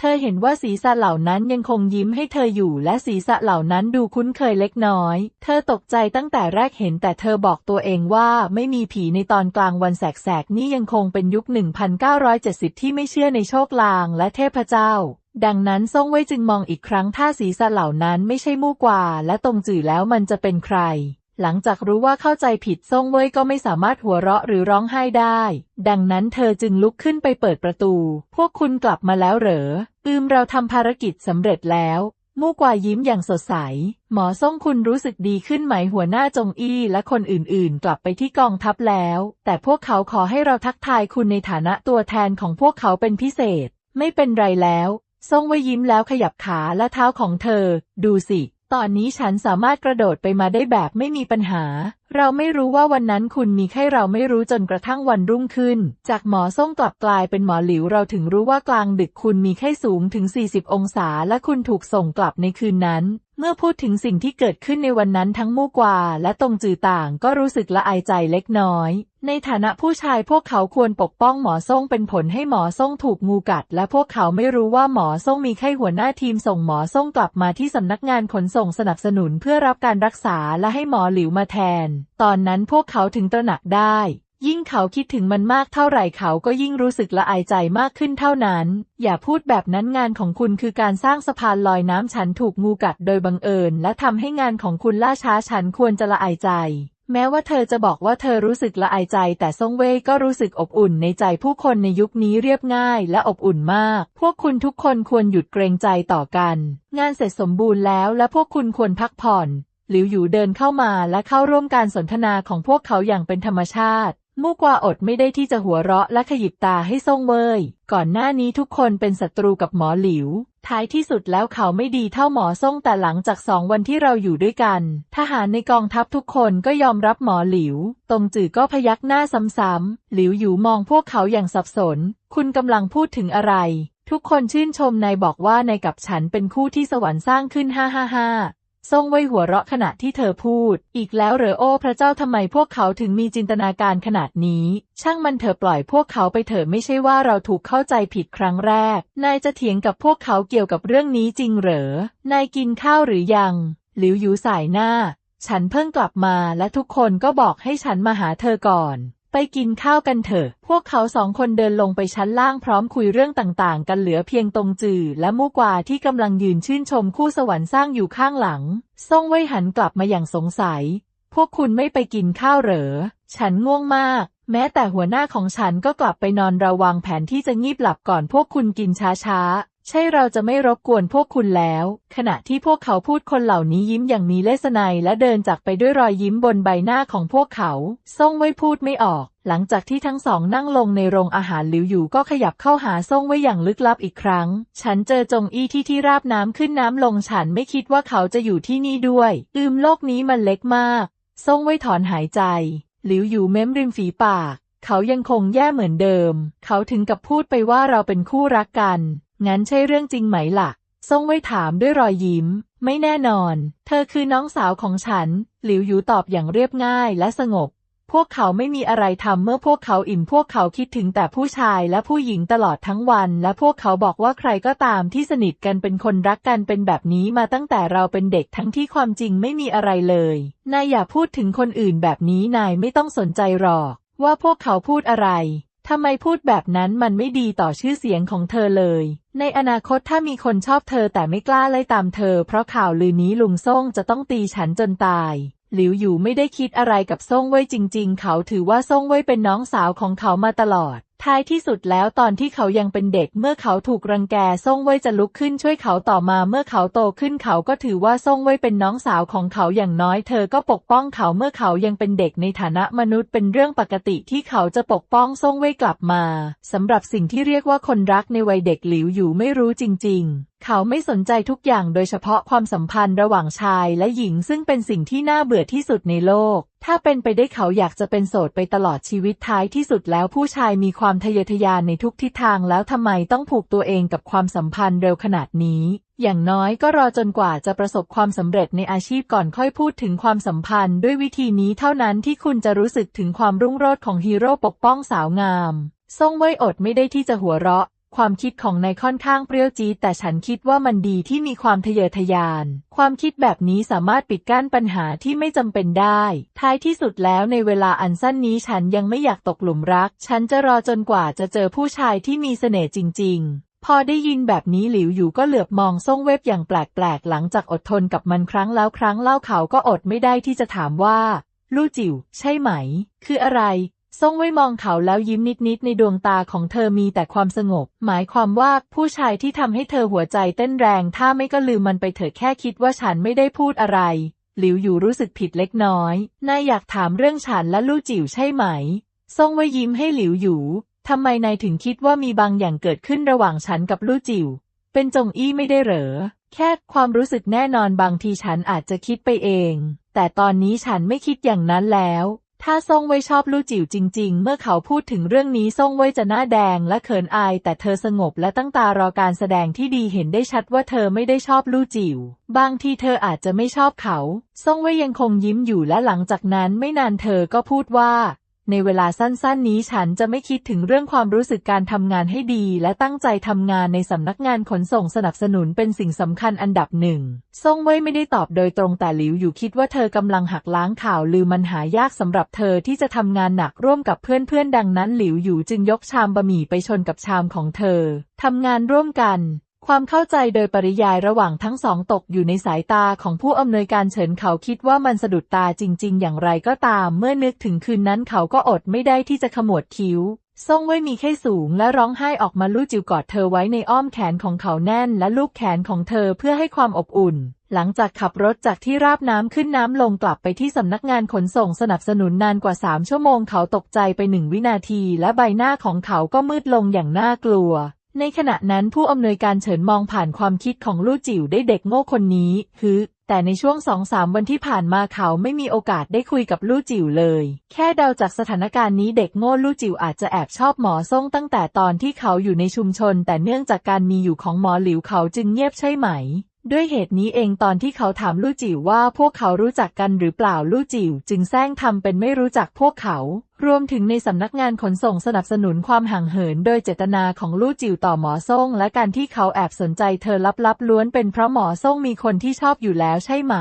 เธอเห็นว่าศีรษะเหล่านั้นยังคงยิ้มให้เธออยู่และศีรษะเหล่านั้นดูคุ้นเคยเล็กน้อย เธอตกใจตั้งแต่แรกเห็นแต่เธอบอกตัวเองว่าไม่มีผีในตอนกลางวันแสกๆ นี่ยังคงเป็นยุค 1970 ที่ไม่เชื่อในโชคลางและเทพเจ้า ดังนั้นซ่งเว่ยจึงมองอีกครั้งถ้าศีรษะเหล่านั้นไม่ใช่มู่กวาและตรงจื่อแล้วมันจะเป็นใคร หลังจากรู้ว่าเข้าใจผิดซ่งเว่ยก็ไม่สามารถหัวเราะหรือร้องไห้ได้ ดังนั้นเธอจึงลุกขึ้นไปเปิดประตู พวกคุณกลับมาแล้วเหรอ อืมเราทำภารกิจสำเร็จแล้ว มู่กวายิ้มอย่างสดใส หมอซ่งคุณรู้สึกดีขึ้นไหมหัวหน้าจงอี้และคนอื่นๆ กลับไปที่กองทัพแล้ว แต่พวกเขาขอให้เราทักทายคุณในฐานะตัวแทนของพวกเขาเป็นพิเศษ ไม่เป็นไรแล้วซ่งไว้ยิ้มแล้วขยับขาและเท้าของเธอ ดูสิ ตอนนี้ฉันสามารถกระโดดไปมาได้แบบไม่มีปัญหา เราไม่รู้ว่าวันนั้นคุณมีไข้เราไม่รู้จนกระทั่งวันรุ่งขึ้น จากหมอส้มกลับกลายเป็นหมอหลิวเราถึงรู้ว่ากลางดึกคุณมีไข้สูงถึง 40 องศาและคุณถูกส่งกลับในคืนนั้น เมื่อพูดถึงสิ่งที่เกิดขึ้นในวันนั้นทั้งมู่กวาและตรงจือต่างก็รู้สึกละอายใจเล็กน้อย ในฐานะผู้ชายพวกเขาควรปกป้องหมอส่งเป็นผลให้หมอส่งถูกงูกัด และพวกเขาไม่รู้ว่าหมอส่งมีไข้หัวหน้าทีมส่งหมอส่งกลับมาที่สำนักงานขนส่งสนับสนุนเพื่อรับการรักษาและให้หมอหลิวมาแทน ตอนนั้นพวกเขาถึงตระหนักได้ ยิ่งเขาคิดถึงมันมากเท่าไหร่เขาก็ยิ่งรู้สึกละอายใจมากขึ้นเท่านั้น อย่าพูดแบบนั้นงานของคุณคือการสร้างสะพานลอยน้ำฉันถูกงูกัดโดยบังเอิญ และทำให้งานของคุณล่าช้าฉันควรจะละอายใจ แม้ว่าเธอจะบอกว่าเธอรู้สึกละอายใจ แต่ซ่งเว่ยก็รู้สึกอบอุ่นในใจผู้คนในยุคนี้เรียบง่ายและอบอุ่นมาก พวกคุณทุกคนควรหยุดเกรงใจต่อกัน งานเสร็จสมบูรณ์แล้วและพวกคุณควรพักผ่อนหลิวหยูเดินเข้ามาและเข้าร่วมการสนทนาของพวกเขาอย่างเป็นธรรมชาติ มู่กวาอดไม่ได้ที่จะหัวเราะและขยิบตาให้ซ่งเว่ยก่อนหน้านี้ทุกคนเป็นศัตรูกับหมอหลิว ท้ายที่สุดแล้วเขาไม่ดีเท่าหมอซ่งแต่หลังจากสองวันที่เราอยู่ด้วยกัน ทหารในกองทัพทุกคนก็ยอมรับหมอหลิวตรงจื่อก็พยักหน้าซ้ำๆ หลิวหยูมองพวกเขาอย่างสับสน คุณกำลังพูดถึงอะไรทุกคนชื่นชมนายบอกว่านายกับฉันเป็นคู่ที่สวรรค์สร้างขึ้น ฮ่าฮ่าฮ่า ซ่งไว้หัวเราะขณะที่เธอพูด อีกแล้วเหรอโอ้พระเจ้าทำไมพวกเขาถึงมีจินตนาการขนาดนี้ ช่างมันเถอะปล่อยพวกเขาไปเถอะไม่ใช่ว่าเราถูกเข้าใจผิดครั้งแรก นายจะเถียงกับพวกเขาเกี่ยวกับเรื่องนี้จริงเหรอ นายกินข้าวหรือยัง หลิวหยูสายหน้า ฉันเพิ่งกลับมาและทุกคนก็บอกให้ฉันมาหาเธอก่อน ไปกินข้าวกันเถอะ พวกเขาสองคนเดินลงไปชั้นล่างพร้อมคุยเรื่องต่างๆ กันเหลือเพียงตรงจือและมู่กวาที่กำลังยืนชื่นชมคู่สวรรค์สร้างอยู่ข้างหลัง ซ่งไว้หันกลับมาอย่างสงสัย พวกคุณไม่ไปกินข้าวเหรอ ฉันง่วงมาก แม้แต่หัวหน้าของฉันก็กลับไปนอนระวังแผนที่จะงีบหลับก่อนพวกคุณกินช้าๆ ใช่เราจะไม่รบกวนพวกคุณแล้ว ขณะที่พวกเขาพูดคนเหล่านี้ยิ้มอย่างมีเลสไนยและเดินจากไปด้วยรอยยิ้มบนใบหน้าของพวกเขาซ่งไว้พูดไม่ออก หลังจากที่ทั้งสองนั่งลงในโรงอาหารหลิวอยู่ก็ขยับเข้าหาซ่งไว้อย่างลึกลับอีกครั้ง ฉันเจอจงอี้ที่ที่ราบน้ำขึ้นน้ำลงฉันไม่คิดว่าเขาจะอยู่ที่นี่ด้วย อืมโลกนี้มันเล็กมากซ่งไว้ถอนหายใจ หลิวอยู่เม้มริมฝีปาก เขายังคงแย่เหมือนเดิม เขาถึงกับพูดไปว่าเราเป็นคู่รักกัน งั้นใช่เรื่องจริงไหมล่ะซ่งไว้ถามด้วยรอยยิ้ม ไม่แน่นอน เธอคือน้องสาวของฉัน หลิวหยูตอบอย่างเรียบง่ายและสงบ พวกเขาไม่มีอะไรทำเมื่อพวกเขาอิ่มพวกเขาคิดถึงแต่ผู้ชายและผู้หญิงตลอดทั้งวัน และพวกเขาบอกว่าใครก็ตามที่สนิทกันเป็นคนรักกันเป็นแบบนี้มาตั้งแต่เราเป็นเด็กทั้งที่ความจริงไม่มีอะไรเลย นายอย่าพูดถึงคนอื่นแบบนี้นายไม่ต้องสนใจหรอก ว่าพวกเขาพูดอะไร ทำไมพูดแบบนั้นมันไม่ดีต่อชื่อเสียงของเธอเลย ในอนาคตถ้ามีคนชอบเธอแต่ไม่กล้าไล่ตามเธอ เพราะข่าวลือนี้ลุงซ่งจะต้องตีฉันจนตาย หลิวอยู่ไม่ได้คิดอะไรกับซ่งเว่ยจริง ๆ เขาถือว่าซ่งเว่ยเป็นน้องสาวของเขามาตลอด ท้ายที่สุดแล้วตอนที่เขายังเป็นเด็กเมื่อเขาถูกรังแกซ่งไว้จะลุกขึ้นช่วยเขาต่อมาเมื่อเขาโตขึ้นเขาก็ถือว่าซ่งไว้เป็นน้องสาวของเขาอย่างน้อยเธอก็ปกป้องเขาเมื่อเขายังเป็นเด็กในฐานะมนุษย์เป็นเรื่องปกติที่เขาจะปกป้องซ่งไว้กลับมาสำหรับสิ่งที่เรียกว่าคนรักในวัยเด็กหลิวอยู่ไม่รู้จริง ๆเขาไม่สนใจทุกอย่างโดยเฉพาะความสัมพันธ์ระหว่างชายและหญิงซึ่งเป็นสิ่งที่น่าเบื่อที่สุดในโลก ถ้าเป็นไปได้เขาอยากจะเป็นโสดไปตลอดชีวิตท้ายที่สุดแล้วผู้ชายมีความทะเยอทะยานในทุกทิศทางแล้วทำไมต้องผูกตัวเองกับความสัมพันธ์เร็วขนาดนี้ อย่างน้อยก็รอจนกว่าจะประสบความสำเร็จในอาชีพก่อนค่อยพูดถึงความสัมพันธ์ ด้วยวิธีนี้เท่านั้นที่คุณจะรู้สึกถึงความรุ่งโรจน์ของฮีโร่ปกป้องสาวงามซ่งเว่ยอดไม่ได้ที่จะหัวเราะ ความคิดของนายค่อนข้างเปรี้ยวจี๊ดแต่ฉันคิดว่ามันดีที่มีความทะเยอทะยาน ความคิดแบบนี้สามารถปิดกั้นปัญหาที่ไม่จำเป็นได้ ท้ายที่สุดแล้วในเวลาอันสั้นนี้ฉันยังไม่อยากตกหลุมรัก ฉันจะรอจนกว่าจะเจอผู้ชายที่มีเสน่ห์จริง ๆพอได้ยินแบบนี้หลิวอยู่ก็เหลือบมองซ่งเว็บอย่างแปลกๆ หลังจากอดทนกับมันครั้งแล้วครั้งเล่าเขาก็อดไม่ได้ที่จะถามว่า ลู่จิ๋วใช่ไหม คืออะไร ซ่งไว้มองเขาแล้วยิ้มนิดๆในดวงตาของเธอมีแต่ความสงบ หมายความว่าผู้ชายที่ทำให้เธอหัวใจเต้นแรง ถ้าไม่ก็ลืมมันไปเถิดแค่คิดว่าฉันไม่ได้พูดอะไร หลิวอยู่รู้สึกผิดเล็กน้อย นายอยากถามเรื่องฉันและลู่จิ๋วใช่ไหมซ่งไว้ยิ้มให้หลิวอยู่ทำไมนายถึงคิดว่ามีบางอย่างเกิดขึ้นระหว่างฉันกับลู่จิ๋วเป็นจงอี้ไม่ได้เหรอ แค่ความรู้สึกแน่นอนบางทีฉันอาจจะคิดไปเอง แต่ตอนนี้ฉันไม่คิดอย่างนั้นแล้ว ถ้าซ่งไว้ชอบลู่จิ๋วจริง ๆ เมื่อเขาพูดถึงเรื่องนี้ซ่งไว้จะหน้าแดงและเขินอาย แต่เธอสงบและตั้งตารอการแสดงที่ดีเห็นได้ชัดว่าเธอไม่ได้ชอบลู่จิ๋ว บางทีเธออาจจะไม่ชอบเขา ซ่งไว้ยังคงยิ้มอยู่และหลังจากนั้นไม่นานเธอก็พูดว่า ในเวลาสั้นๆ นี้ฉันจะไม่คิดถึงเรื่องความรู้สึกการทำงานให้ดี และตั้งใจทำงานในสำนักงานขนส่งสนับสนุนเป็นสิ่งสำคัญอันดับหนึ่งซ่งเว่ยไม่ได้ตอบโดยตรงแต่หลิวอยู่คิดว่าเธอกำลังหักล้างข่าวลือมันหายากสำหรับเธอที่จะทำงานหนักร่วมกับเพื่อนๆดังนั้นหลิวอยู่จึงยกชามบะหมี่ไปชนกับชามของเธอทำงานร่วมกัน ความเข้าใจโดยปริยายระหว่างทั้งสองตกอยู่ในสายตาของผู้อำนวยการเฉินเขาคิดว่ามันสะดุดตาจริง ๆ อย่างไรก็ตาม เมื่อนึกถึงคืนนั้นเขาก็อดไม่ได้ที่จะขมวดคิ้วซ่งเว่ยมีไข้สูงและร้องไห้ออกมาลู่จิวกอดเธอไว้ในอ้อมแขนของเขาแน่นและลูบแขนของเธอเพื่อให้ความอบอุ่น หลังจากขับรถจากที่ราบน้ำขึ้นน้ำลงกลับไปที่สำนักงานขนส่งสนับสนุนนานกว่าสามชั่วโมงเขาตกใจไปหนึ่งวินาทีและใบหน้าของเขาก็มืดลงอย่างน่ากลัว ในขณะนั้นผู้อำนวยการเฉินมองผ่านความคิดของลู่จิ๋วได้เด็กโง่คนนี้ฮึแต่ในช่วงสองสามวันที่ผ่านมาเขาไม่มีโอกาสได้คุยกับลู่จิ๋วเลย แค่เดาจากสถานการณ์นี้เด็กโง่ลู่จิ๋วอาจจะแอบชอบหมอซ่งตั้งแต่ตอนที่เขาอยู่ในชุมชน แต่เนื่องจากการมีอยู่ของหมอหลิวเขาจึงเงียบใช่ไหม ด้วยเหตุนี้เองตอนที่เขาถามลู่จิ๋วว่าพวกเขารู้จักกันหรือเปล่าลู่จิ๋วจึงแซงทำเป็นไม่รู้จักพวกเขา รวมถึงในสำนักงานขนส่งสนับสนุนความห่างเหิน โดยเจตนาของลู่จิ๋วต่อหมอซ่งและการที่เขาแอบสนใจเธอลับๆล้วนเป็นเพราะหมอซ่งมีคนที่ชอบอยู่แล้วใช่ไหม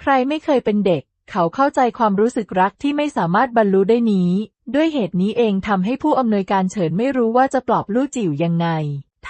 ใครไม่เคยเป็นเด็ก เขาเข้าใจความรู้สึกรักที่ไม่สามารถบรรลุได้นี้ ด้วยเหตุนี้เองทำให้ผู้อำนวยการเฉินไม่รู้ว่าจะปลอบลู่จิ๋วยังไง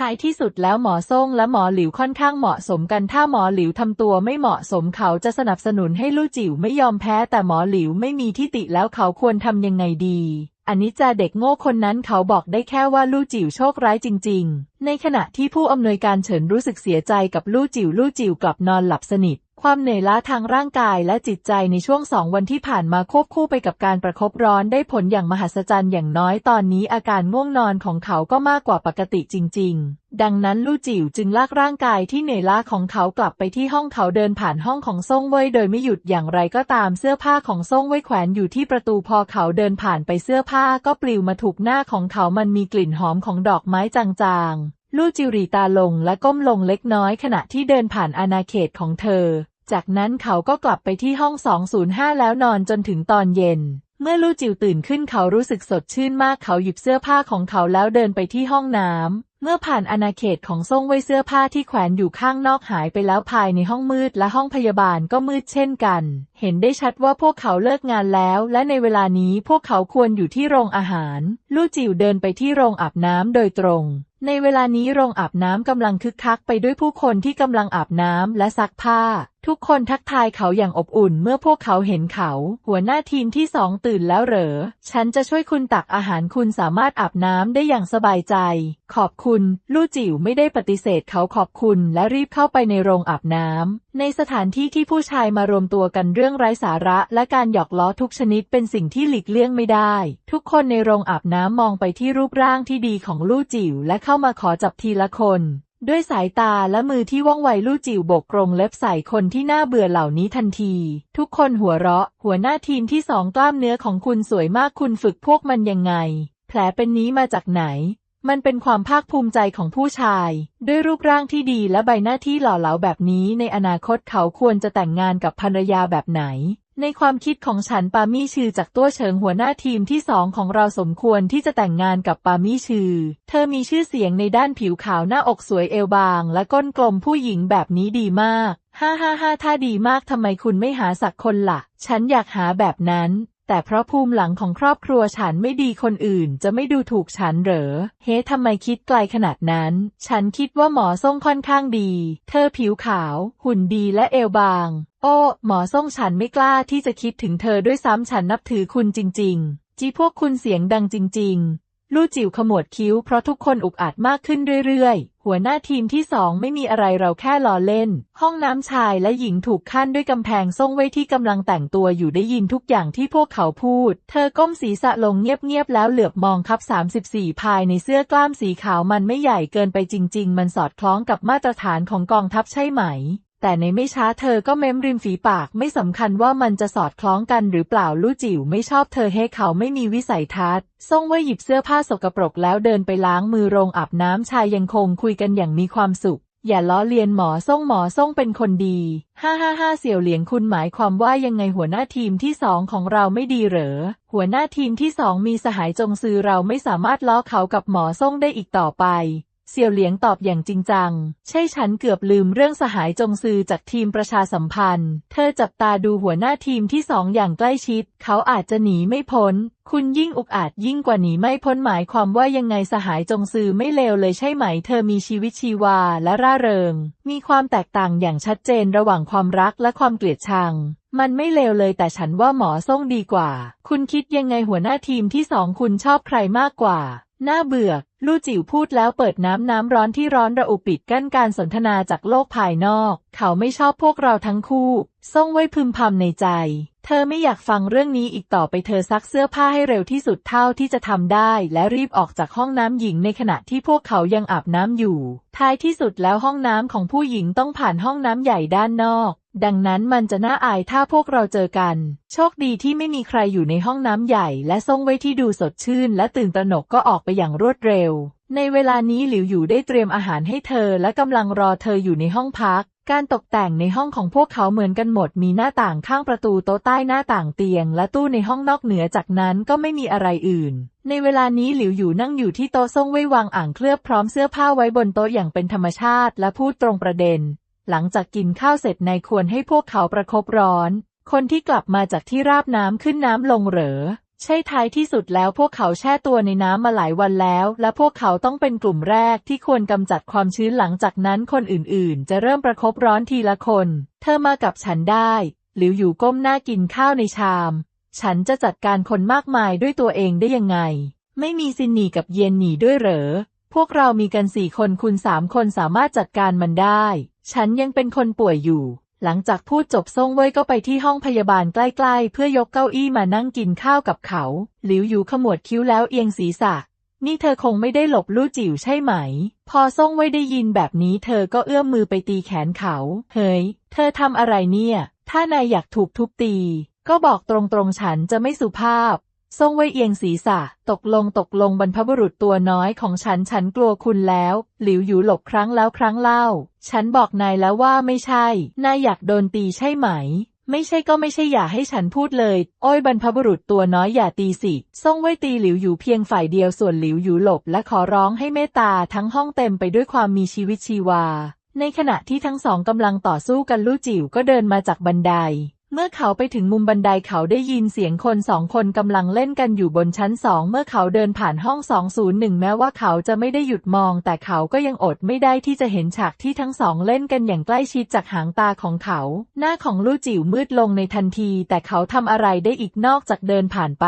ท้ายที่สุดแล้วหมอส่งและหมอหลิวค่อนข้างเหมาะสมกัน ถ้าหมอหลิวทำตัวไม่เหมาะสมเขาจะสนับสนุนให้ลู่จิ๋วไม่ยอมแพ้ แต่หมอหลิวไม่มีที่ติแล้วเขาควรทำยังไงดีอันนี้จะเด็กโง่คนนั้นเขาบอกได้แค่ว่าลู่จิ๋วโชคร้ายจริง ๆ ในขณะที่ผู้อำนวยการเฉินรู้สึกเสียใจกับลู่จิ๋วลู่จิ๋วกลับนอนหลับสนิท ความเหนื่อยล้าทางร่างกายและจิตใจในช่วงสองวันที่ผ่านมาควบคู่ไปกับการประคบร้อนได้ผลอย่างมหัศจรรย์อย่างน้อยตอนนี้อาการง่วงนอนของเขาก็มากกว่าปกติจริง ๆ ดังนั้นลู่จิ๋วจึงลากร่างกายที่เหนื่อยล้าของเขากลับไปที่ห้องเขาเดินผ่านห้องของซ่งเว่ยโดยไม่หยุดอย่างไรก็ตามเสื้อผ้าของซ่งเว่ยแขวนอยู่ที่ประตูพอเขาเดินผ่านไปเสื้อผ้าก็ปลิวมาถูกหน้าของเขามันมีกลิ่นหอมของดอกไม้จางๆลู่จิวรีตาลงและก้มลงเล็กน้อยขณะที่เดินผ่านอาณาเขตของเธอ จากนั้นเขาก็กลับไปที่ห้อง 205 แล้วนอนจนถึงตอนเย็น เมื่อลู่จิวตื่นขึ้นเขารู้สึกสดชื่นมากเขาหยิบเสื้อผ้าของเขาแล้วเดินไปที่ห้องน้ำ เมื่อผ่านอาณาเขตของซ่งไว้เสื้อผ้าที่แขวนอยู่ข้างนอกหายไปแล้วภายในห้องมืดและห้องพยาบาลก็มืดเช่นกัน เห็นได้ชัดว่าพวกเขาเลิกงานแล้ว และในเวลานี้พวกเขาควรอยู่ที่โรงอาหาร ลู่จิวเดินไปที่โรงอาบน้ำโดยตรงในเวลานี้โรงอาบน้ำกำลังคึกคักไปด้วยผู้คนที่กำลังอาบน้ำและซักผ้าทุกคนทักทายเขาอย่างอบอุ่นเมื่อพวกเขาเห็นเขา หัวหน้าทีมที่สองตื่นแล้วเหรอ ฉันจะช่วยคุณตักอาหารคุณสามารถอาบน้ำได้อย่างสบายใจ ขอบคุณ ลู่จิ๋วไม่ได้ปฏิเสธเขาขอบคุณและรีบเข้าไปในโรงอาบน้ำ ในสถานที่ที่ผู้ชายมารวมตัวกันเรื่องไร้สาระ และการหยอกล้อทุกชนิดเป็นสิ่งที่หลีกเลี่ยงไม่ได้ ทุกคนในโรงอาบน้ำมองไปที่รูปร่างที่ดีของลู่จิ๋วและเข้ามาขอจับทีละคน ด้วยสายตาและมือที่ว่องไวลู่จิ๋วโบกกรงเล็บใส่คนที่น่าเบื่อเหล่านี้ทันที ทุกคนหัวเราะ หัวหน้าทีมที่สองกล้ามเนื้อของคุณสวยมากคุณฝึกพวกมันยังไง แผลเป็นนี้มาจากไหน มันเป็นความภาคภูมิใจของผู้ชาย ด้วยรูปร่างที่ดีและใบหน้าที่หล่อเหลาแบบนี้ในอนาคตเขาควรจะแต่งงานกับภรรยาแบบไหน ในความคิดของฉันปามี่ชื่อจากตัวเฉิงหัวหน้าทีมที่สองของเราสมควรที่จะแต่งงานกับปามี่ชื่อ เธอมีชื่อเสียงในด้านผิวขาวหน้าอกสวยเอวบาง และก้นกลมผู้หญิงแบบนี้ดีมาก ฮ่าฮ่าฮ่าถ้าดีมากทำไมคุณไม่หาสักคนละ่ะ ฉันอยากหาแบบนั้น แต่เพราะภูมิหลังของครอบครัวฉันไม่ดีคนอื่นจะไม่ดูถูกฉันเหรอ เฮ้ ทำไมคิดไกลขนาดนั้น ฉันคิดว่าหมอส่งค่อนข้างดี เธอผิวขาว หุ่นดีและเอวบาง โอ้ หมอส่งฉันไม่กล้าที่จะคิดถึงเธอด้วยซ้ำฉันนับถือคุณจริง ๆ จีพวกคุณเสียงดังจริง ๆ ลู่จิ๋วขมวดคิ้วเพราะทุกคนอุกอาจมากขึ้นเรื่อยๆ หัวหน้าทีมที่สองไม่มีอะไรเราแค่ล้อเล่น ห้องน้ำชายและหญิงถูกขั้นด้วยกำแพงส่งไว้ที่กำลังแต่งตัวอยู่ได้ยินทุกอย่างที่พวกเขาพูด เธอก้มศีรษะลงเงียบๆแล้วเหลือบมองคับ 34 ภายในเสื้อกล้ามสีขาวมันไม่ใหญ่เกินไปจริง ๆ มันสอดคล้องกับมาตรฐานของกองทัพใช่ไหม แต่ในไม่ช้าเธอก็เม้มริมฝีปากไม่สำคัญว่ามันจะสอดคล้องกันหรือเปล่าลู่จิ๋วไม่ชอบเธอให้เขาไม่มีวิสัยทัศน์ส่งไว้หยิบเสื้อผ้าสกปรกแล้วเดินไปล้างมือโรงอาบน้ำชายยังคงคุยกันอย่างมีความสุข อย่าล้อเลียนหมอส่งหมอส่งเป็นคนดีฮ่าฮ่าฮ่าเสี่ยวเหลียงคุณหมายความว่ายังไงหัวหน้าทีมที่สองของเราไม่ดีเหรอ หัวหน้าทีมที่สองมีสหายจงซือเราไม่สามารถล้อเขากับหมอส่งได้อีกต่อไป เสี่ยวเหลียงตอบอย่างจริงจัง ใช่ฉันเกือบลืมเรื่องสหายจงซือจากทีมประชาสัมพันธ์ เธอจับตาดูหัวหน้าทีมที่สองอย่างใกล้ชิด เขาอาจจะหนีไม่พ้น คุณยิ่งอุกอาจยิ่งกว่าหนีไม่พ้นหมายความว่ายังไงสหายจงซือไม่เลวเลยใช่ไหม เธอมีชีวิตชีวาและร่าเริง มีความแตกต่างอย่างชัดเจนระหว่างความรักและความเกลียดชังมันไม่เลวเลยแต่ฉันว่าหมอส่งดีกว่า คุณคิดยังไงหัวหน้าทีมที่สองคุณชอบใครมากกว่า น่าเบื่อ ลู่จิ๋วพูดแล้วเปิดน้ำน้ำร้อนที่ร้อนระอุปิดกั้นการสนทนาจากโลกภายนอก เขาไม่ชอบพวกเราทั้งคู่ส่งไว้พึมพำในใจ เธอไม่อยากฟังเรื่องนี้อีกต่อไปเธอซักเสื้อผ้าให้เร็วที่สุดเท่าที่จะทำได้ และรีบออกจากห้องน้ำหญิงในขณะที่พวกเขายังอาบน้ำอยู่ ท้ายที่สุดแล้วห้องน้ำของผู้หญิงต้องผ่านห้องน้ำใหญ่ด้านนอก ดังนั้นมันจะน่าอายถ้าพวกเราเจอกัน โชคดีที่ไม่มีใครอยู่ในห้องน้ำใหญ่ และส่งไว้ที่ดูสดชื่น และตื่นตระหนกก็ออกไปอย่างรวดเร็ว ในเวลานี้หลิวอยู่ได้เตรียมอาหารให้เธอและกำลังรอเธออยู่ในห้องพัก การตกแต่งในห้องของพวกเขาเหมือนกันหมด มีหน้าต่างข้างประตูโต๊ะใต้หน้าต่างเตียง และตู้ในห้องนอกเหนือจากนั้นก็ไม่มีอะไรอื่น ในเวลานี้หลิวอยู่นั่งอยู่ที่โต๊ะส่งไว้วางอ่างเคลือบพร้อมเสื้อผ้าไว้บนโต๊ะอย่างเป็นธรรมชาติ และพูดตรงประเด็น หลังจากกินข้าวเสร็จนายควรให้พวกเขาประคบร้อน คนที่กลับมาจากที่ราบน้ำขึ้นน้ำลงเหรอ ใช่ท้ายที่สุดแล้วพวกเขาแช่ตัวในน้ำมาหลายวันแล้ว และพวกเขาต้องเป็นกลุ่มแรกที่ควรกำจัดความชื้นหลังจากนั้นคนอื่นๆ จะเริ่มประคบร้อนทีละคน เธอมากับฉันได้หลิวอยู่ก้มหน้ากินข้าวในชาม ฉันจะจัดการคนมากมายด้วยตัวเองได้ยังไง ไม่มีซินหนีกับเย็นหนีด้วยเหรอ พวกเรามีกันสี่คนคุณสามคนสามารถจัดการมันได้ ฉันยังเป็นคนป่วยอยู่ หลังจากพูดจบซ่งเว่ยก็ไปที่ห้องพยาบาลใกล้ๆ เพื่อยกเก้าอี้มานั่งกินข้าวกับเขา หลิวอยู่ขมวดคิ้วแล้วเอียงศีรษะ นี่เธอคงไม่ได้หลบลู่จิ๋วใช่ไหม พอซ่งเว่ยได้ยินแบบนี้เธอก็เอื้อมมือไปตีแขนเขา เฮ้ย เธอทำอะไรเนี่ย ถ้านายอยากถูกทุบตี ก็บอกตรงๆฉันจะไม่สุภาพ ทรงไว้เอียงศีรษะ ตกลงตกลงบรรพบุรุษตัวน้อยของฉันฉันกลัวคุณแล้ว หลิวอยู่หลบครั้งแล้วครั้งเล่า ฉันบอกนายแล้วว่าไม่ใช่ นายอยากโดนตีใช่ไหม ไม่ใช่ก็ไม่ใช่อย่าให้ฉันพูดเลย โอ้ยบรรพบุรุษตัวน้อยอย่าตีสิส่งไว้ตีหลิวอยู่เพียงฝ่ายเดียวส่วนหลิวอยู่หลบและขอร้องให้เมตตาทั้งห้องเต็มไปด้วยความมีชีวิตชีวา ในขณะที่ทั้งสองกำลังต่อสู้กันลู่จิ๋วก็เดินมาจากบันได เมื่อเขาไปถึงมุมบันไดเขาได้ยินเสียงคนสองคนกำลังเล่นกันอยู่บนชั้นสองเมื่อเขาเดินผ่านห้อง 201 แม้ว่าเขาจะไม่ได้หยุดมอง แต่เขาก็ยังอดไม่ได้ที่จะเห็นฉากที่ทั้งสองเล่นกันอย่างใกล้ชิดจากหางตาของเขา หน้าของลู่จิ๋วมืดลงในทันที แต่เขาทำอะไรได้อีกนอกจากเดินผ่านไป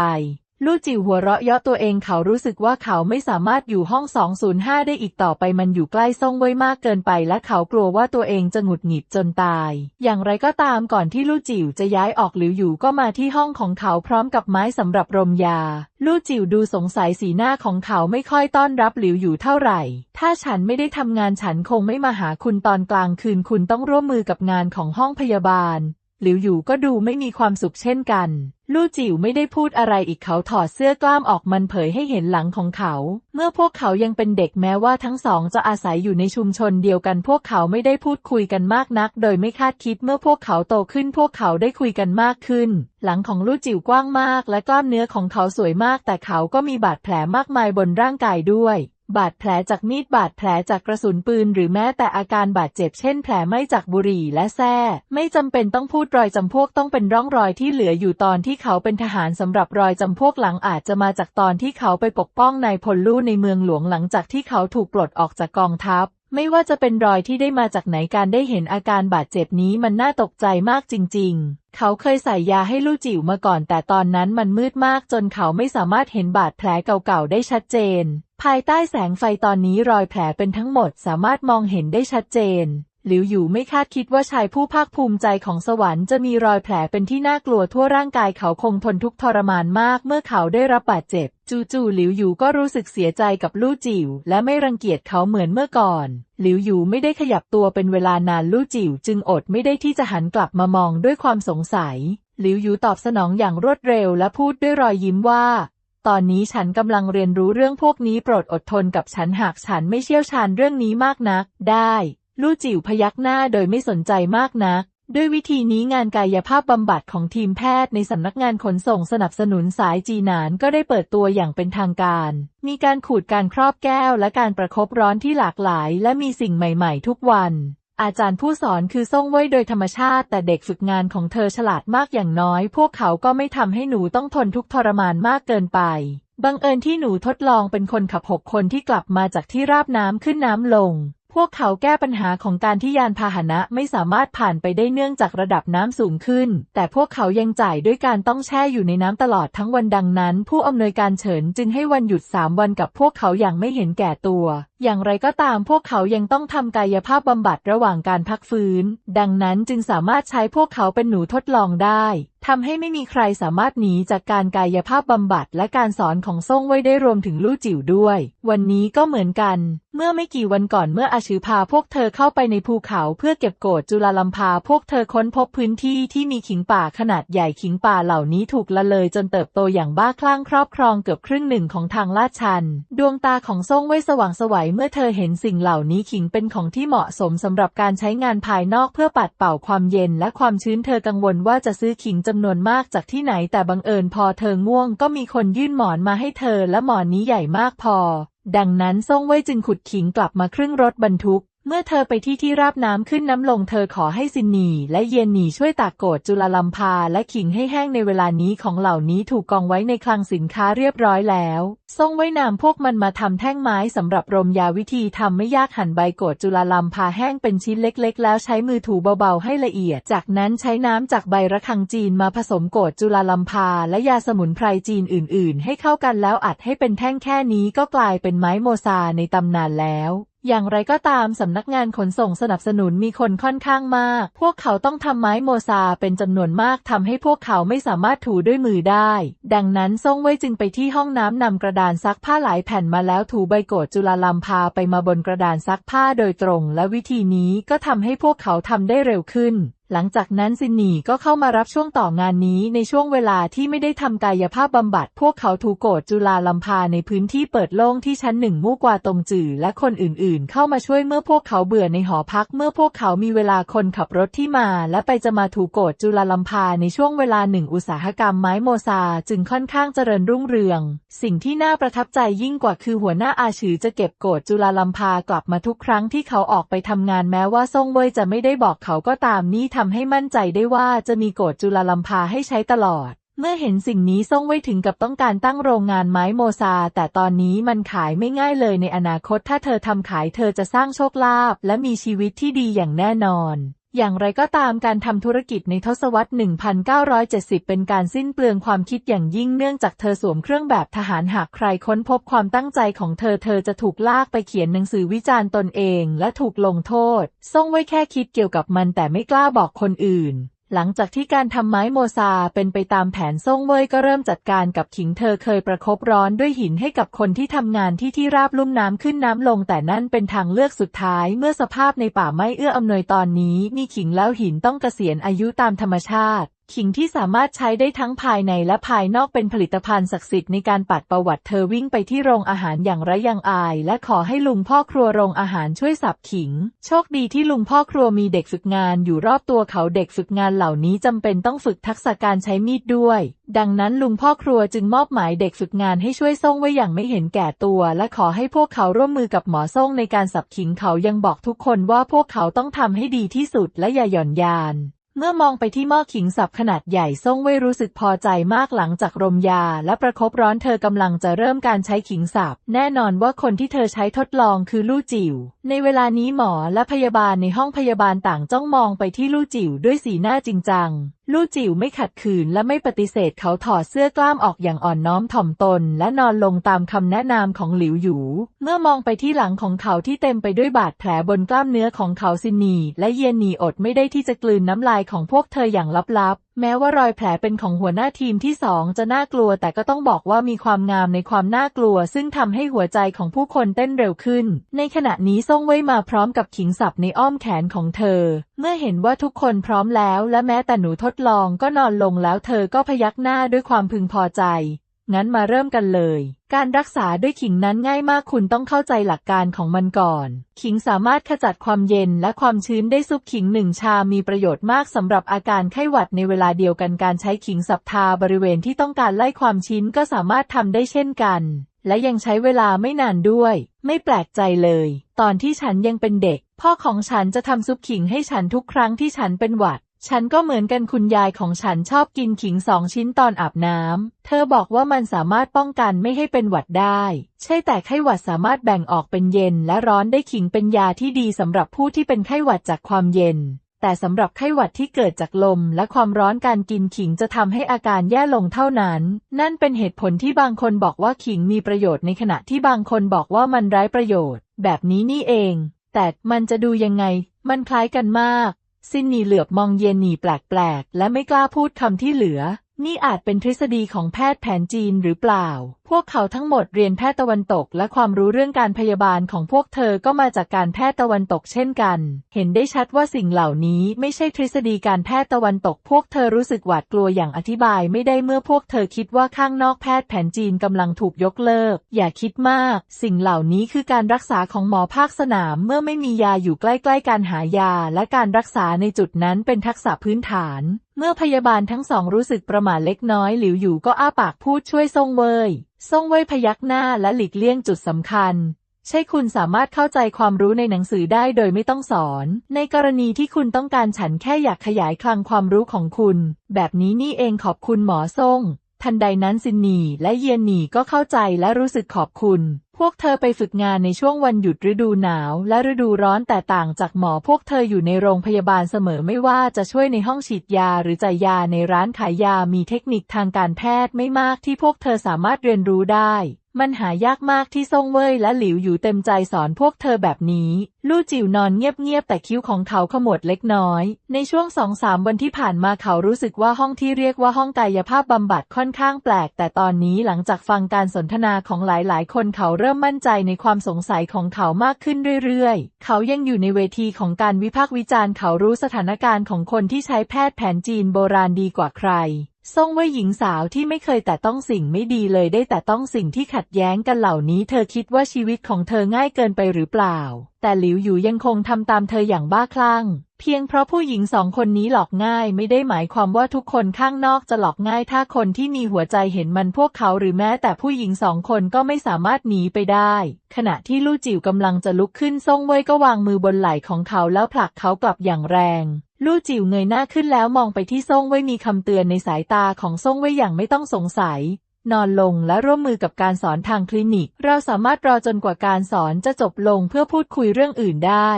ลู่จิ๋วหัวเราะเยาะตัวเองเขารู้สึกว่าเขาไม่สามารถอยู่ห้อง 205 ได้อีกต่อไปมันอยู่ใกล้ซ่งไว้มากเกินไปและเขากลัวว่าตัวเองจะหงุดหงิดจนตาย อย่างไรก็ตามก่อนที่ลู่จิ๋วจะย้ายออกหลิวอยู่ก็มาที่ห้องของเขาพร้อมกับไม้สำหรับรมยา ลู่จิ๋วดูสงสัยสีหน้าของเขาไม่ค่อยต้อนรับหลิวอยู่เท่าไหร่ ถ้าฉันไม่ได้ทำงานฉันคงไม่มาหาคุณตอนกลางคืนคุณต้องร่วมมือกับงานของห้องพยาบาล หลิวอยู่ก็ดูไม่มีความสุขเช่นกัน ลู่จิ๋วไม่ได้พูดอะไรอีกเขาถอดเสื้อกล้ามออกมันเผยให้เห็นหลังของเขา เมื่อพวกเขายังเป็นเด็กแม้ว่าทั้งสองจะอาศัยอยู่ในชุมชนเดียวกัน พวกเขาไม่ได้พูดคุยกันมากนัก โดยไม่คาดคิดเมื่อพวกเขาโตขึ้นพวกเขาได้คุยกันมากขึ้น หลังของลู่จิ๋วกว้างมาก และกล้ามเนื้อของเขาสวยมาก แต่เขาก็มีบาดแผลมากมายบนร่างกายด้วย บาดแผลจากมีดบาดแผลจากกระสุนปืน หรือแม้แต่อาการบาดเจ็บเช่นแผลไหม้จากบุหรี่และแส้ไม่จำเป็นต้องพูดรอยจำพวกต้องเป็นร่องรอยที่เหลืออยู่ตอนที่เขาเป็นทหารสำหรับรอยจำพวกหลังอาจจะมาจากตอนที่เขาไปปกป้องนายพลลู่ในเมืองหลวงหลังจากที่เขาถูกปลดออกจากกองทัพไม่ว่าจะเป็นรอยที่ได้มาจากไหนการได้เห็นอาการบาดเจ็บนี้มันน่าตกใจมากจริง ๆ เขาเคยใส่ยาให้ลู่จิ๋วมาก่อน แต่ตอนนั้นมันมืดมากจนเขาไม่สามารถเห็นบาดแผลเก่าๆได้ชัดเจน ภายใต้แสงไฟตอนนี้รอยแผลเป็นทั้งหมดสามารถมองเห็นได้ชัดเจน หลิวอยู่ไม่คาดคิดว่าชายผู้ภาคภูมิใจของสวรรค์จะมีรอยแผลเป็นที่น่ากลัวทั่วร่างกายเขาคงทนทุกทรมานมากเมื่อเขาได้รับบาดเจ็บ จู่ๆหลิวอยู่ก็รู้สึกเสียใจกับลู่จิ๋วและไม่รังเกียจเขาเหมือนเมื่อก่อน หลิวอยู่ไม่ได้ขยับตัวเป็นเวลานานลู่จิ๋วจึงอดไม่ได้ที่จะหันกลับมามองด้วยความสงสัยหลิวอยู่ตอบสนองอย่างรวดเร็วและพูดด้วยรอยยิ้มว่า ตอนนี้ฉันกำลังเรียนรู้เรื่องพวกนี้โปรดอดทนกับฉันหากฉันไม่เชี่ยวชาญเรื่องนี้มากนัก ได้ลู่จิ๋วพยักหน้าโดยไม่สนใจมากนัก ด้วยวิธีนี้งานกายภาพบำบัดของทีมแพทย์ในสำนักงานขนส่งสนับสนุนสายจีนานก็ได้เปิดตัวอย่างเป็นทางการ มีการขูดการครอบแก้วและการประครบร้อนที่หลากหลาย และมีสิ่งใหม่ ๆ ทุกวัน อาจารย์ผู้สอนคือส่งเว่ยโดยธรรมชาติ แต่เด็กฝึกงานของเธอฉลาดมากอย่างน้อย พวกเขาก็ไม่ทำให้หนูต้องทนทุกทรมานมากเกินไปบังเอิญที่หนูทดลองเป็นคนขับหกคนที่กลับมาจากที่ราบน้ำขึ้นน้ำลง พวกเขาแก้ปัญหาของการที่ยานพาหนะไม่สามารถผ่านไปได้เนื่องจากระดับน้ำสูงขึ้น แต่พวกเขายังจ่ายด้วยการต้องแช่อยู่ในน้ำตลอดทั้งวันดังนั้น ผู้อำนวยการเฉินจึงให้วันหยุดสามวันกับพวกเขาอย่างไม่เห็นแก่ตัว อย่างไรก็ตามพวกเขายังต้องทำกายภาพบำบัดระหว่างการพักฟื้น ดังนั้นจึงสามารถใช้พวกเขาเป็นหนูทดลองได้ ทำให้ไม่มีใครสามารถหนีจากการกายภาพบำบัดและการสอนของซ่งไว้ได้รวมถึงลู่จิ๋วด้วย วันนี้ก็เหมือนกัน เมื่อไม่กี่วันก่อนเมื่ออาชือพาพวกเธอเข้าไปในภูเขาเพื่อเก็บโกดจุลลัมพาพวกเธอค้นพบพื้นที่ที่มีขิงป่าขนาดใหญ่ขิงป่าเหล่านี้ถูกละเลยจนเติบโตอย่างบ้าคลั่งครอบครองเกือบครึ่งหนึ่งของทางลาดชัน ดวงตาของซ่งไว้สว่างสวัยเมื่อเธอเห็นสิ่งเหล่านี้ขิงเป็นของที่เหมาะสมสำหรับการใช้งานภายนอกเพื่อปัดเป่าความเย็นและความชื้นเธอกังวลว่าจะซื้อขิงจำำนวนมากจากที่ไหนแต่บังเอิญพอเธอง่วงก็มีคนยื่นหมอนมาให้เธอและหมอนนี้ใหญ่มากพอ ดังนั้นซ่งไว้จึงขุดขิงกลับมาครึ่งรถบรรทุก เมื่อเธอไปที่ที่ราบน้ำขึ้นน้ำลงเธอขอให้ซินนีและเยนนีช่วยตากโกดจุลลัมพาและขิงให้แห้งในเวลานี้ของเหล่านี้ถูกกองไว้ในคลังสินค้าเรียบร้อยแล้วทรงไว้นำพวกมันมาทำแท่งไม้สำหรับรมยาวิธีทำไม่ยากหั่นใบโกดจุลลัมพาแห้งเป็นชิ้นเล็กๆ แล้วใช้มือถูเบาๆให้ละเอียด จากนั้นใช้น้ำจากใบระฆังจีนมาผสมโกดจุลลัมพาและยาสมุนไพรจีนอื่น ๆ ให้เข้ากันแล้วอัดให้เป็นแท่งแค่นี้ก็กลายเป็นไม้โมซาในตำนานแล้ว อย่างไรก็ตามสำนักงานขนส่งสนับสนุนมีคนค่อนข้างมาก พวกเขาต้องทำไม้โมซาเป็นจำนวนมากทำให้พวกเขาไม่สามารถถูด้วยมือได้ ดังนั้นซ่งเว่ยจึงไปที่ห้องน้ำนำกระดานซักผ้าหลายแผ่นมาแล้วถูใบโกดจุลาลัมพาไปมาบนกระดานซักผ้าโดยตรง และวิธีนี้ก็ทำให้พวกเขาทำได้เร็วขึ้น หลังจากนั้นซินนีก็เข้ามารับช่วงต่องานนี้ในช่วงเวลาที่ไม่ได้ทำกายภาพบำบัด พวกเขาถูกโกดจุลาลัมพาในพื้นที่เปิดโล่งที่ชั้นหนึ่งมู่กวาตงจื่อและคนอื่นๆ เข้ามาช่วยเมื่อพวกเขาเบื่อในหอพัก เมื่อพวกเขามีเวลาคนขับรถที่มา และไปจะมาถูกโกดจุลาลัมพาในช่วงเวลาหนึ่งอุตสาหกรรมไม้โมซาจึงค่อนข้างเจริญรุ่งเรือง สิ่งที่น่าประทับใจยิ่งกว่าคือหัวหน้าอาชือจะเก็บโกดจุลาลัมพากลับมาทุกครั้งที่เขาออกไปทำงานแม้ว่าซ่งเว่ยจะไม่ได้บอกเขาก็ตามนี่ททำให้มั่นใจได้ได้ว่าจะมีโกดจุลลัมพาให้ใช้ตลอด เมื่อเห็นสิ่งนี้ซ่งไว้ถึงกับต้องการตั้งโรงงานไม้โมซา แต่ตอนนี้มันขายไม่ง่ายเลยในอนาคตถ้าเธอทำขายเธอจะสร้างโชคลาภและมีชีวิตที่ดีอย่างแน่นอน อย่างไรก็ตามการทำธุรกิจในทศวรรษ 1970 เป็นการสิ้นเปลืองความคิดอย่างยิ่งเนื่องจากเธอสวมเครื่องแบบทหารหากใครค้นพบความตั้งใจของเธอเธอจะถูกลากไปเขียนหนังสือวิจารณ์ตนเองและถูกลงโทษ ส่งไว้แค่คิดเกี่ยวกับมันแต่ไม่กล้าบอกคนอื่น หลังจากที่การทำไม้โมซาเป็นไปตามแผนซ่งเว่ยก็เริ่มจัดการกับขิงเธอเคยประคบร้อนด้วยหินให้กับคนที่ทำงานที่ที่ราบลุ่มน้ำขึ้นน้ำลงแต่นั่นเป็นทางเลือกสุดท้ายเมื่อสภาพในป่าไม่เอื้ออำนวยตอนนี้มีขิงแล้วหินต้องเกษียณอายุตามธรรมชาติ ขิงที่สามารถใช้ได้ทั้งภายในและภายนอกเป็นผลิตภัณฑ์ศักดิ์สิทธิ์ในการปัดประวัติเธอวิ่งไปที่โรงอาหารอย่างไรยังอาย และขอให้ลุงพ่อครัวโรงอาหารช่วยสับขิง โชคดีที่ลุงพ่อครัวมีเด็กฝึกงานอยู่รอบตัวเขาเด็กฝึกงานเหล่านี้จำเป็นต้องฝึกทักษะการใช้มีดด้วย ดังนั้นลุงพ่อครัวจึงมอบหมายเด็กฝึกงานให้ช่วยส่งไว้อย่างไม่เห็นแก่ตัว และขอให้พวกเขาร่วมมือกับหมอส่งในการสับขิงเขายังบอกทุกคนว่าพวกเขาต้องทำให้ดีที่สุดและอย่าหย่อนยาน เมื่อมองไปที่หม้อขิงสับขนาดใหญ่ซ่งเว่ยรู้สึกพอใจมากหลังจากรมยา และประคบร้อนเธอกำลังจะเริ่มการใช้ขิงสับแน่นอนว่าคนที่เธอใช้ทดลองคือลู่จิ๋วในเวลานี้หมอและพยาบาลในห้องพยาบาลต่างจ้องมองไปที่ลู่จิ๋วด้วยสีหน้าจริงจัง ลู่จิ๋วไม่ขัดขืนและไม่ปฏิเสธเขาถอดเสื้อกล้ามออกอย่างอ่อนน้อมถ่อมตน และนอนลงตามคำแนะนำของหลิวหยู เมื่อมองไปที่หลังของเขาที่เต็มไปด้วยบาดแผลบนกล้ามเนื้อของเขาซินี และเยนนีอดไม่ได้ที่จะกลืนน้ำลายของพวกเธออย่างลับๆแม้ว่ารอยแผลเป็นของหัวหน้าทีมที่สองจะน่ากลัวแต่ก็ต้องบอกว่ามีความงามในความน่ากลัว ซึ่งทำให้หัวใจของผู้คนเต้นเร็วขึ้น ในขณะนี้ซ่งเว่ยมาพร้อมกับขิงสับในอ้อมแขนของเธอ เมื่อเห็นว่าทุกคนพร้อมแล้ว และแม้แต่หนูทดลองก็นอนลงแล้วเธอก็พยักหน้าด้วยความพึงพอใจ งั้นมาเริ่มกันเลย การรักษาด้วยขิงนั้นง่ายมากคุณต้องเข้าใจหลักการของมันก่อน ขิงสามารถขจัดความเย็นและความชื้นได้ซุปขิงหนึ่งชามมีประโยชน์มากสำหรับอาการไข้หวัดในเวลาเดียวกันการใช้ขิงสับทาบริเวณที่ต้องการไล่ความชื้นก็สามารถทำได้เช่นกัน และยังใช้เวลาไม่นานด้วย ไม่แปลกใจเลย ตอนที่ฉันยังเป็นเด็ก พ่อของฉันจะทำซุปขิงให้ฉันทุกครั้งที่ฉันเป็นหวัด ฉันก็เหมือนกันคุณยายของฉันชอบกินขิงสองชิ้นตอนอาบน้ำ เธอบอกว่ามันสามารถป้องกันไม่ให้เป็นหวัดได้ ใช่แต่ไข้หวัดสามารถแบ่งออกเป็นเย็นและร้อนได้ขิงเป็นยาที่ดีสำหรับผู้ที่เป็นไข้หวัดจากความเย็น แต่สำหรับไข้หวัดที่เกิดจากลมและความร้อนการกินขิงจะทำให้อาการแย่ลงเท่านั้น นั่นเป็นเหตุผลที่บางคนบอกว่าขิงมีประโยชน์ในขณะที่บางคนบอกว่ามันไร้ประโยชน์ แบบนี้นี่เอง แต่มันจะดูยังไง มันคล้ายกันมาก ซินนีเหลือบมองเยนหนีแปลกๆ และไม่กล้าพูดคำที่เหลือ นี่อาจเป็นทฤษฎีของแพทย์แผนจีนหรือเปล่า พวกเขาทั้งหมดเรียนแพทย์ตะวันตก และความรู้เรื่องการพยาบาลของพวกเธอก็มาจากการแพทย์ตะวันตกเช่นกัน เห็นได้ชัดว่าสิ่งเหล่านี้ไม่ใช่ทฤษฎีการแพทย์ตะวันตก พวกเธอรู้สึกหวาดกลัวอย่างอธิบายไม่ได้เมื่อพวกเธอคิดว่าข้างนอกแพทย์แผนจีนกำลังถูกยกเลิก อย่าคิดมาก สิ่งเหล่านี้คือการรักษาของหมอภาคสนามเมื่อไม่มียาอยู่ใกล้ๆการหายา และการรักษาในจุดนั้นเป็นทักษะพื้นฐานเมื่อพยาบาลทั้งสองรู้สึกประหม่าเล็กน้อยหลิวอยู่ก็อ้าปากพูดช่วยซ่งเว่ยซ่งเว่ยพยักหน้าและหลีกเลี่ยงจุดสำคัญ ใช่คุณสามารถเข้าใจความรู้ในหนังสือได้โดยไม่ต้องสอน ในกรณีที่คุณต้องการฉันแค่อยากขยายคลังความรู้ของคุณ แบบนี้นี่เองขอบคุณหมอซ่ง ทันใดนั้นซินนีและเยียนหนีก็เข้าใจและรู้สึกขอบคุณ พวกเธอไปฝึกงานในช่วงวันหยุดฤดูหนาวและฤดูร้อนแต่ต่างจากหมอพวกเธออยู่ในโรงพยาบาลเสมอไม่ว่าจะช่วยในห้องฉีดยาหรือจ่ายยาในร้านขายยามีเทคนิคทางการแพทย์ไม่มากที่พวกเธอสามารถเรียนรู้ได้ มันหายากมากที่ซ่งเว่ยและหลิวอยู่เต็มใจสอนพวกเธอแบบนี้ ลู่จิ๋วนอนเงียบๆแต่คิ้วของเขาขมวดเล็กน้อย ในช่วงสองสามวันที่ผ่านมาเขารู้สึกว่าห้องที่เรียกว่าห้องกายภาพบำบัดค่อนข้างแปลก แต่ตอนนี้หลังจากฟังการสนทนาของหลายๆ คนเขาเริ่มมั่นใจในความสงสัยของเขามากขึ้นเรื่อยๆ เขายังอยู่ในเวทีของการวิพากษ์วิจารณ์ เขารู้สถานการณ์ของคนที่ใช้แพทย์แผนจีนโบราณดีกว่าใคร ซ่งว่ยหญิงสาวที่ไม่เคยแต่ต้องสิ่งไม่ดีเลยได้แต่ต้องสิ่งที่ขัดแย้งกันเหล่านี้ เธอคิดว่าชีวิตของเธอง่ายเกินไปหรือเปล่า แต่หลิวอยู่ยังคงทำตามเธออย่างบ้าคลั่ง เพียงเพราะผู้หญิงสองคนนี้หลอกง่ายไม่ได้หมายความว่าทุกคนข้างนอกจะหลอกง่าย ถ้าคนที่มีหัวใจเห็นมันพวกเขาหรือแม้แต่ผู้หญิงสองคนก็ไม่สามารถหนีไปได้ ขณะที่ลู่จิ๋วกำลังจะลุกขึ้นซ่งเว่ยก็วางมือบนไหล่ของเขาแล้วผลักเขากลับอย่างแรง ลู่จิ๋วเงยหน้าขึ้นแล้วมองไปที่ซ่งเว่ยมีคำเตือนในสายตาของซ่งเว่ยอย่างไม่ต้องสงสัย นอนลงและร่วมมือกับการสอนทางคลินิก เราสามารถรอจนกว่าการสอนจะจบลงเพื่อพูดคุยเรื่องอื่นได้